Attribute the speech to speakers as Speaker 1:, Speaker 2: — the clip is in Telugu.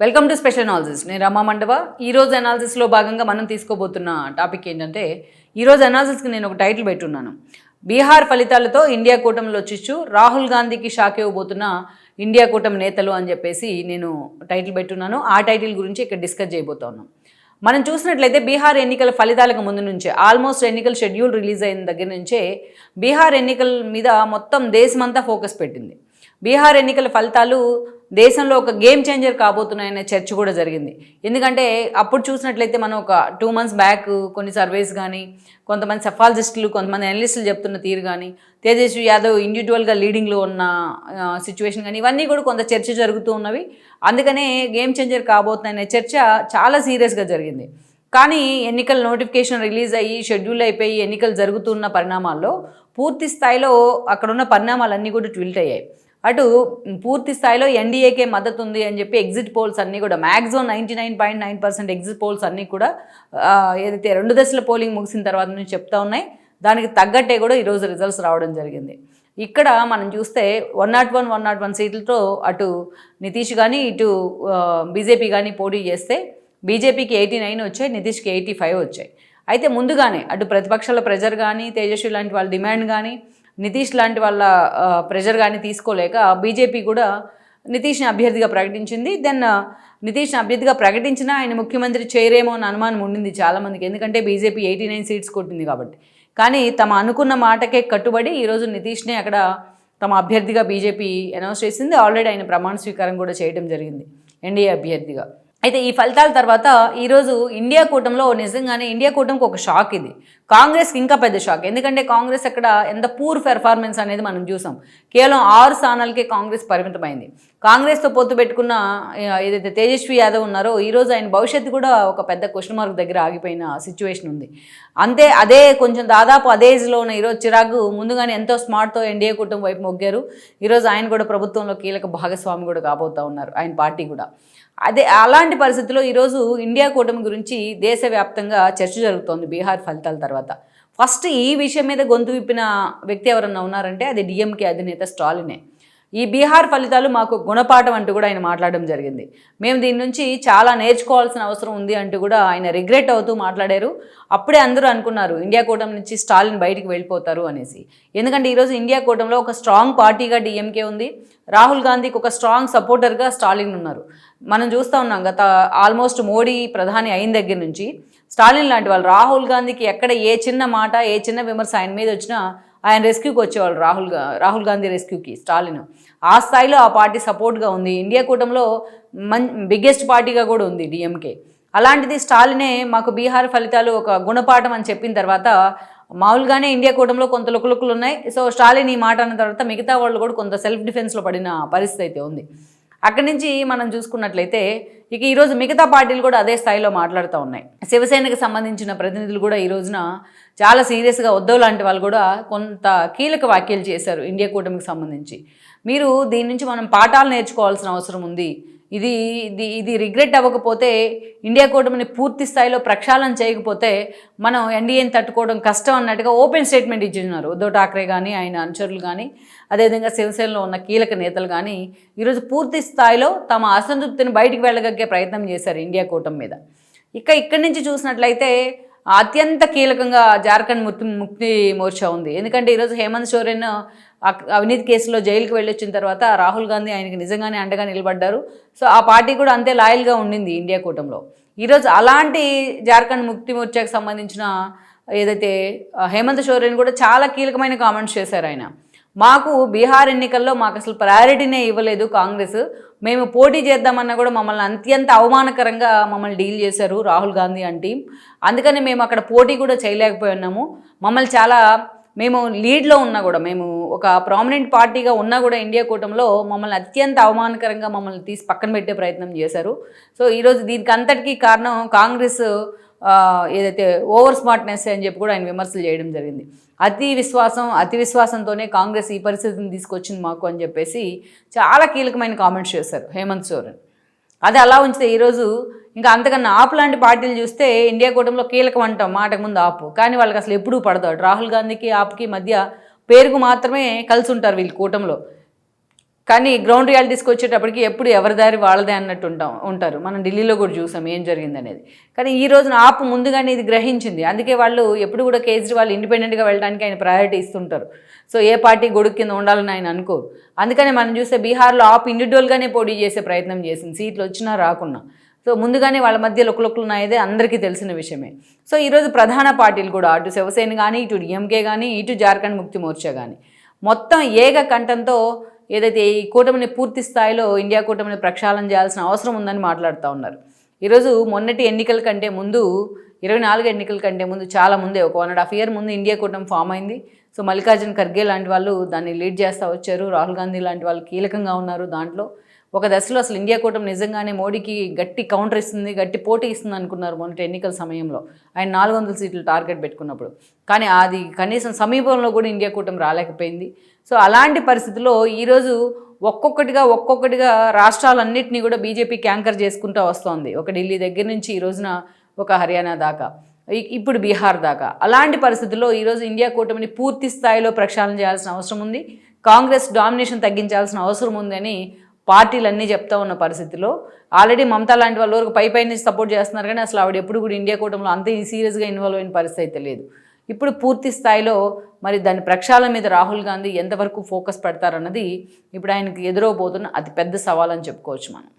Speaker 1: వెల్కమ్ టు స్పెషల్ అనాలిసిస్ నేను రమా మండవ. ఈరోజు అనాలిసిస్లో భాగంగా మనం తీసుకోబోతున్న టాపిక్ ఏంటంటే ఈరోజు అనాలిసిస్కి నేను ఒక టైటిల్ పెట్టున్నాను. బీహార్ ఫలితాలతో ఇండియా కూటమిలో వచ్చిచ్చు రాహుల్ గాంధీకి షాక్ ఇవ్వబోతున్న ఇండియా కూటమి నేతలు అని చెప్పేసి నేను టైటిల్ పెట్టున్నాను. ఆ టైటిల్ గురించి ఇక్కడ డిస్కస్ చేయబోతున్నాను మనం చూసినట్లయితే బీహార్ ఎన్నికల ఫలితాలకు ముందు నుంచే ఆల్మోస్ట్ ఎన్నికల షెడ్యూల్ రిలీజ్ అయిన దగ్గర నుంచే బీహార్ ఎన్నికల మీద మొత్తం దేశమంతా ఫోకస్ పెట్టింది. బీహార్ ఎన్నికల ఫలితాలు దేశంలో ఒక గేమ్ చేంజర్ కాబోతున్నాయనే చర్చ కూడా జరిగింది. ఎందుకంటే అప్పుడు చూసినట్లయితే మనం ఒక టూ మంత్స్ బ్యాక్ కొన్ని సర్వేస్ కానీ కొంతమంది సఫాలజిస్టులు కొంతమంది అనలిస్టులు చెప్తున్న తీరు కానీ తేజస్వి యాదవ్ ఇండివిజువల్గా లీడింగ్లో ఉన్న సిచ్యువేషన్ కానీ ఇవన్నీ కూడా కొంత చర్చ జరుగుతూ ఉన్నవి. అందుకనే గేమ్ చేంజర్ కాబోతున్నాయనే చర్చ చాలా సీరియస్గా జరిగింది. కానీ ఎన్నికల నోటిఫికేషన్ రిలీజ్ అయ్యి షెడ్యూల్ అయిపోయి ఎన్నికలు జరుగుతున్న పరిణామాల్లో పూర్తి స్థాయిలో అక్కడున్న పరిణామాలన్నీ కూడా ట్విల్ట్ అయ్యాయి. అటు పూర్తి స్థాయిలో ఎన్డీఏకే మద్దతు ఉంది అని చెప్పి ఎగ్జిట్ పోల్స్ అన్నీ కూడా maximum ninety nine point nine percent exit polls అన్నీ కూడా ఏదైతే రెండు దశల పోలింగ్ ముగిసిన తర్వాత నుంచి చెప్తా ఉన్నాయి. దానికి తగ్గట్టే కూడా ఈరోజు రిజల్ట్స్ రావడం జరిగింది. ఇక్కడ మనం చూస్తే one nought one one nought one సీట్లతో అటు నితీష్ కానీ ఇటు బీజేపీ కానీ పోటీ చేస్తే బీజేపీకి ఎయిటీ నైన్ వచ్చాయి నితీష్కి ఎయిటీ ఫైవ్ వచ్చాయి. అయితే ముందుగానే అటు ప్రతిపక్షాల ప్రెజర్ కానీ తేజస్వి లాంటి వాళ్ళ డిమాండ్ కానీ నితీష్ లాంటి వాళ్ళ ప్రెజర్ కానీ తీసుకోలేక బీజేపీ కూడా నితీష్ని అభ్యర్థిగా ప్రకటించింది. దెన్ నితీష్ని అభ్యర్థిగా ప్రకటించినా ఆయన ముఖ్యమంత్రి చేయరేమో అని అనుమానం ఉండింది చాలామందికి ఎందుకంటే బీజేపీ ఎయిటీ నైన్ సీట్స్ కొట్టింది కాబట్టి. కానీ తమ అనుకున్న మాటకే కట్టుబడి ఈరోజు నితీష్ని అక్కడ తమ అభ్యర్థిగా బీజేపీ అనౌన్స్ చేసింది. ఆల్రెడీ ఆయన ప్రమాణ స్వీకారం కూడా చేయడం జరిగింది. ఎన్డీఏ అభ్యర్థిగా. అయితే ఈ ఫలితాల తర్వాత ఈరోజు ఇండియా కూటమిలో నిజంగానే ఇండియా కూటమికి ఒక షాక్ ఇది. కాంగ్రెస్కి ఇంకా పెద్ద షాక్. ఎందుకంటే కాంగ్రెస్ అక్కడ ఎంత పూర్ పెర్ఫార్మెన్స్ అనేది మనం చూసాం. కేవలం ఆరు స్థానాలకే కాంగ్రెస్ పరిమితమైంది. కాంగ్రెస్తో పొత్తు పెట్టుకున్న ఏదైతే తేజస్వి యాదవ్ ఉన్నారో ఈరోజు ఆయన భవిష్యత్తు కూడా ఒక పెద్ద క్వశ్చన్ మార్క్ దగ్గర ఆగిపోయిన సిచ్యువేషన్ ఉంది. అంతే అదే కొంచెం దాదాపు అదే ఏజ్లో ఉన్న ఈరోజు చిరాకు ముందుగానే ఎంతో స్మార్ట్తో ఎన్డీఏ కుటుంబం వైపు మొగ్గారు. ఈరోజు ఆయన కూడా ప్రభుత్వంలో కీలక భాగస్వామి కూడా కాబోతా ఉన్నారు ఆయన పార్టీ కూడా. అదే అలాంటి పరిస్థితుల్లో ఈరోజు ఇండియా కూటమి గురించి దేశవ్యాప్తంగా చర్చ జరుగుతోంది బీహార్ ఫలితాల తర్వాత. ఫస్ట్ ఈ విషయం మీద గొంతు విప్పిన వ్యక్తి ఎవరన్నా ఉన్నారంటే అది డిఎంకే అధినేత స్టాలినే. ఈ బీహార్ ఫలితాలు మాకు గుణపాఠం అంటూ కూడా ఆయన మాట్లాడడం జరిగింది. మేము దీని నుంచి చాలా నేర్చుకోవాల్సిన అవసరం ఉంది అంటూ కూడా ఆయన రిగ్రెట్ అవుతూ మాట్లాడారు. అప్పుడే అందరూ అనుకున్నారు ఇండియా కూటమి నుంచి స్టాలిన్ బయటికి వెళ్ళిపోతారు అనేసి. ఎందుకంటే ఈరోజు ఇండియా కూటమిలో ఒక స్ట్రాంగ్ పార్టీగా డిఎంకే ఉంది. రాహుల్ గాంధీకి ఒక స్ట్రాంగ్ సపోర్టర్గా స్టాలిన్ ఉన్నారు. మనం చూస్తూ ఉన్నాం గత ఆల్మోస్ట్ మోడీ ప్రధాని అయిన దగ్గర నుంచి స్టాలిన్ లాంటి వాళ్ళు రాహుల్ గాంధీకి ఎక్కడ ఏ చిన్న మాట ఏ చిన్న విమర్శ ఆయన మీద వచ్చినా ఆయన రెస్క్యూకి వచ్చేవాళ్ళు రాహుల్ రాహుల్ గాంధీ రెస్క్యూకి స్టాలిన్. ఆ స్థాయిలో ఆ పార్టీ సపోర్ట్గా ఉంది. ఇండియా కూటమిలో మన్ బిగ్గెస్ట్ పార్టీగా కూడా ఉంది డిఎంకే. అలాంటిది స్టాలినే మాకు బీహార్ ఫలితాలు ఒక గుణపాఠం అని చెప్పిన తర్వాత మామూలుగానే ఇండియా కూటమిలో కొంత లుకులుకులు ఉన్నాయి. సో స్టాలిన్ ఈ మాట అన్న తర్వాత మిగతా వాళ్ళు కూడా కొంత సెల్ఫ్ డిఫెన్స్లో పడిన పరిస్థితి అయితే ఉంది. అక్కడి నుంచి మనం చూసుకున్నట్లయితే ఇక ఈరోజు మిగతా పార్టీలు కూడా అదే స్థాయిలో మాట్లాడుతూ ఉన్నాయి. శివసేనకు సంబంధించిన ప్రతినిధులు కూడా ఈ రోజున చాలా సీరియస్గా ఉద్దవ్ లాంటి వాళ్ళు కూడా కొంత కీలక వ్యాఖ్యలు చేశారు ఇండియా కూటమికి సంబంధించి. మీరు దీని నుంచి మనం పాఠాలు నేర్చుకోవాల్సిన అవసరం ఉంది. ఇది ఇది ఇది రిగ్రెట్ అవ్వకపోతే ఇండియా కూటమిని పూర్తి స్థాయిలో ప్రక్షాళన చేయకపోతే మనం ఎన్డీఏని తట్టుకోవడం కష్టం అన్నట్టుగా ఓపెన్ స్టేట్మెంట్ ఇచ్చిన్నారు ఉద్ధవ్ ఠాక్రే కానీ ఆయన అనుచరులు కానీ అదేవిధంగా శివసేనలో ఉన్న కీలక నేతలు కానీ ఈరోజు పూర్తి స్థాయిలో తమ అసంతృప్తిని బయటికి వెళ్ళగక్కే ప్రయత్నం చేశారు ఇండియా కూటమి మీద. ఇక ఇక్కడి నుంచి చూసినట్లయితే అత్యంత కీలకంగా జార్ఖండ్ ముక్తి ముక్తి మోర్చా ఉంది. ఎందుకంటే ఈరోజు హేమంత్ సోరెన్ అవినీతి కేసులో జైలుకి వెళ్ళొచ్చిన తర్వాత రాహుల్ గాంధీ ఆయనకి నిజంగానే అండగా నిలబడ్డారు. సో ఆ పార్టీ కూడా అంతే లాయల్గా ఉండింది ఇండియా కూటమిలో. ఈరోజు అలాంటి జార్ఖండ్ ముక్తి మోర్చాకు సంబంధించిన ఏదైతే హేమంత్ సోరెన్ కూడా చాలా కీలకమైన కామెంట్స్ చేశారు ఆయన. మాకు బీహార్ ఎన్నికల్లో మాకు అసలు ప్రయారిటీనే ఇవ్వలేదు కాంగ్రెస్. మేము పోటీ చేద్దామన్నా కూడా మమ్మల్ని అత్యంత అవమానకరంగా మమ్మల్ని డీల్ చేశారు రాహుల్ గాంధీ అంటే అందుకని మేము అక్కడ పోటీ కూడా చేయలేకపోయి ఉన్నాము. మమ్మల్ని చాలా మేము లీడ్లో ఉన్నా కూడా మేము ఒక ప్రామినెంట్ పార్టీగా ఉన్నా కూడా ఇండియా కూటమిలో మమ్మల్ని అత్యంత అవమానకరంగా మమ్మల్ని తీసి పక్కన పెట్టే ప్రయత్నం చేశారు. సో ఈరోజు దీనికి అంతటికీ కారణం కాంగ్రెస్ ఏదైతే ఓవర్ స్మార్ట్నెస్ అని చెప్పి కూడా ఆయన విమర్శలు చేయడం జరిగింది. అతి విశ్వాసం అతి విశ్వాసంతోనే కాంగ్రెస్ ఈ పరిస్థితిని తీసుకొచ్చింది మాకు అని చెప్పేసి చాలా కీలకమైన కామెంట్స్ చేశారు హేమంత్ సోరెన్. అది అలా ఉంచితే ఈరోజు ఇంకా అంతకన్నా ఆపు లాంటి పార్టీలు చూస్తే ఇండియా కూటమిలో కీలకం అంటాం మాటకు ముందు ఆపు. కానీ వాళ్ళకి అసలు ఎప్పుడూ పడతాడు రాహుల్ గాంధీకి ఆపుకి మధ్య పేరుకు మాత్రమే కలిసి ఉంటారు వీళ్ళు కూటమిలో. కానీ గ్రౌండ్ రియాలిటీస్కి వచ్చేటప్పటికి ఎప్పుడు ఎవరి దారి వాళ్ళదే అన్నట్టు ఉంటాం ఉంటారు. మనం ఢిల్లీలో కూడా చూసాం ఏం జరిగింది అనేది కానీ ఈ రోజున ఆపు ముందుగానే ఇది గ్రహించింది. అందుకే వాళ్ళు ఎప్పుడు కూడా కేజ్రీవాల్ ఇండిపెండెంట్గా వెళ్ళడానికి ఆయన ప్రయారిటీ ఇస్తుంటారు. సో ఏ పార్టీ గొడుగు కింద ఉండాలని ఆయన అనుకోరు. అందుకనే మనం చూస్తే బీహార్లో ఆప్ ఇండివిజువల్గానే పోటీ చేసే ప్రయత్నం చేసింది. సీట్లు వచ్చినా రాకున్నా. సో ముందుగానే వాళ్ళ మధ్య లొక్కలొక్కలు ఉన్నాయదే అందరికీ తెలిసిన విషయమే. సో ఈరోజు ప్రధాన పార్టీలు కూడా అటు శివసేన కానీ ఇటు డిఎంకే కానీ ఇటు జార్ఖండ్ ముక్తి మోర్చా కానీ మొత్తం ఏక కంఠంతో ఏదైతే ఈ కూటమిని పూర్తి స్థాయిలో ఇండియా కూటమిని ప్రక్షాళన చేయాల్సిన అవసరం ఉందని మాట్లాడుతూ ఉన్నారు. ఈరోజు మొన్నటి ఎన్నికల కంటే ముందు ఇరవై నాలుగు ఎన్నికల కంటే ముందు చాలా ముందే ఒక వన్ అండ్ హాఫ్ ఇయర్ ముందు ఇండియా కూటమి ఫామ్ అయింది. సో మల్లికార్జున్ ఖర్గే లాంటి వాళ్ళు దాన్ని లీడ్ చేస్తూ వచ్చారు. రాహుల్ గాంధీ లాంటి వాళ్ళు కీలకంగా ఉన్నారు దాంట్లో. ఒక దశలో అసలు ఇండియా కూటమి నిజంగానే మోడీకి గట్టి కౌంటర్ ఇస్తుంది గట్టి పోటీ ఇస్తుంది అనుకున్నారు మొన్నటి ఎన్నికల సమయంలో. ఆయన నాలుగు వందల సీట్లు టార్గెట్ పెట్టుకున్నప్పుడు. కానీ అది కనీసం సమీపంలో కూడా ఇండియా కూటమి రాలేకపోయింది. సో అలాంటి పరిస్థితిలో ఈరోజు ఒక్కొక్కటిగా ఒక్కొక్కటిగా రాష్ట్రాలన్నింటినీ కూడా బీజేపీ క్యాంకర్ చేసుకుంటూ వస్తోంది. ఒక ఢిల్లీ దగ్గర నుంచి ఈ రోజున ఒక హర్యానా దాకా. ఇప్పుడు బీహార్ దాకా. అలాంటి పరిస్థితుల్లో ఈరోజు ఇండియా కూటమిని పూర్తి స్థాయిలో ప్రక్షాళన చేయాల్సిన అవసరం ఉంది. కాంగ్రెస్ డామినేషన్ తగ్గించాల్సిన అవసరం ఉందని పార్టీలన్నీ చెప్తా ఉన్న పరిస్థితిలో ఆల్రెడీ మమతా లాంటి వాళ్ళ వరకు పై పై నుంచి సపోర్ట్ చేస్తున్నారు కానీ అసలు ఆవిడ ఎప్పుడు కూడా ఇండియా కూటమిలో అంత సీరియస్గా ఇన్వాల్వ్ అయిన పరిస్థితి అయితే లేదు. ఇప్పుడు పూర్తి స్థాయిలో మరి దాని ప్రక్షాళన మీద రాహుల్ గాంధీ ఎంతవరకు ఫోకస్ పెడతారన్నది ఇప్పుడు ఆయనకి ఎదురవబోతున్న అతిపెద్ద సవాల్ అని చెప్పుకోవచ్చు మనం.